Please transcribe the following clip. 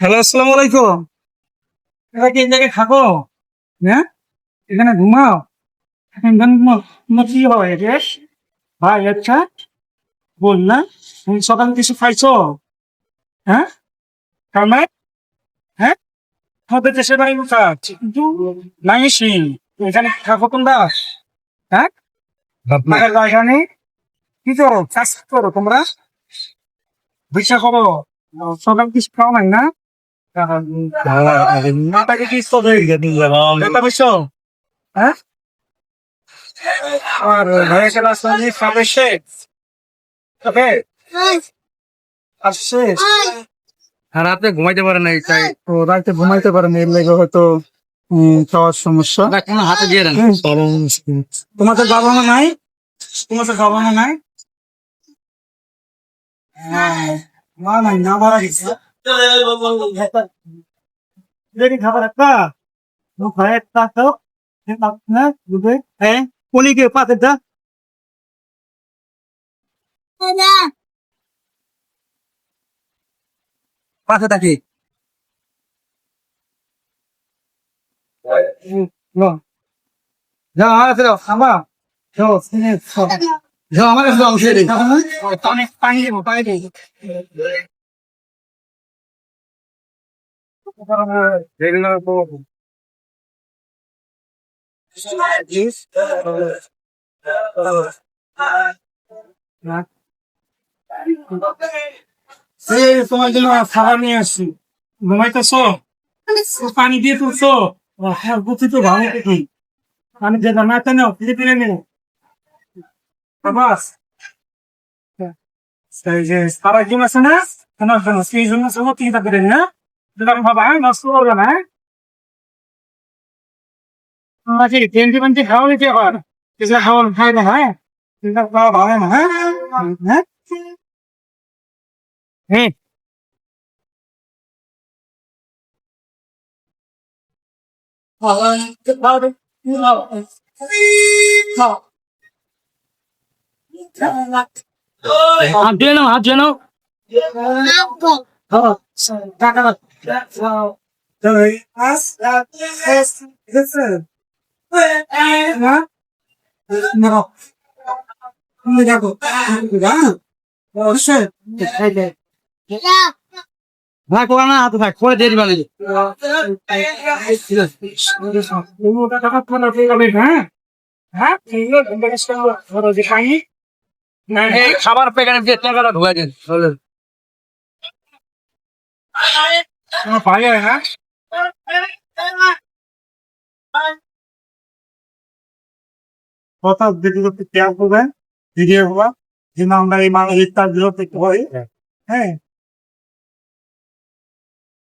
Hello আসসালামু আলাইকুম। এরা কি এই জায়গায় থাকো? হ্যাঁ? এখানে ঘুমাও। এখানে তোমার কি হয় রে ভাই আচ্ছা বল না। তুমি সকালে কিছু খাইছো? হ্যাঁ? কামে হ্যাঁ? আমাদের দেশের বাড়ি কাজ কিন্তু নাইসি এখানে থাকো তোমরা হ্যাঁ? নেই? কি করো চাষ করো তোমরা? ভিক্ষা করো। সকাল কিছু খাও নাই না? কি সব হয়ে গেছে এটা বুঝছ হ্যাঁ আর ভাইয়া চলে আসলাম যে খাবে শেখ ওকে আর শেষ আর রাতে ঘুমাইতে পারে না তাই তো রাতে ঘুমাইতে পারেন এর লেগে হয়তো উম, খাওয়ার সমস্যা কোনো হাতে দিয়ে দেন তোমাদের বাবা মা নাই তোমাদের বাবা মা নাই হ্যাঁ, মা নাই না মারা গেছে দেখি খাবার একটা দুধে হ্যাঁ পলিকে পাতে দা পাশে থাকি. যাও আমার খাও যাও আমার কাছে অংশ অনেক পানি দেবো পানি তোমার জন্য খাবার নিয়ে আসছি ঘুমাইতেছো পানি দিয়ে তুলছো হ্যাঁ বুঝি তো ভালো দেখি পানি দিয়ে দাও না কেন ফিরে ফিরে নেই বাস সেই যে সারা জিম আছে না তোমার জন্য সেই জন্য সব চিন্তা করে না যেটা আমি ভাবা হ্যাঁ নষ্ট করবে না আচ্ছা টেন্টি পেন্টি খাওয়া নিতে আবার কিছু খাওয়া খাই না হ্যাঁ চিন্তা করা ভালো না হ্যাঁ হ্যাঁ হ্যাঁ হাত দিয়ে নাও হাত দিয়ে নাও ভাই কোয়া না হাত দিয়ে দিবা নাকি এই খাবার দিয়ে টাকাটা ঢুকাই দেন চলেন কথা দিদি ত্যাগ করবেন দিদি হওয়া। যে আমরা এই মানুষ ইত্যাদি দেখতে পারি হ্যাঁ।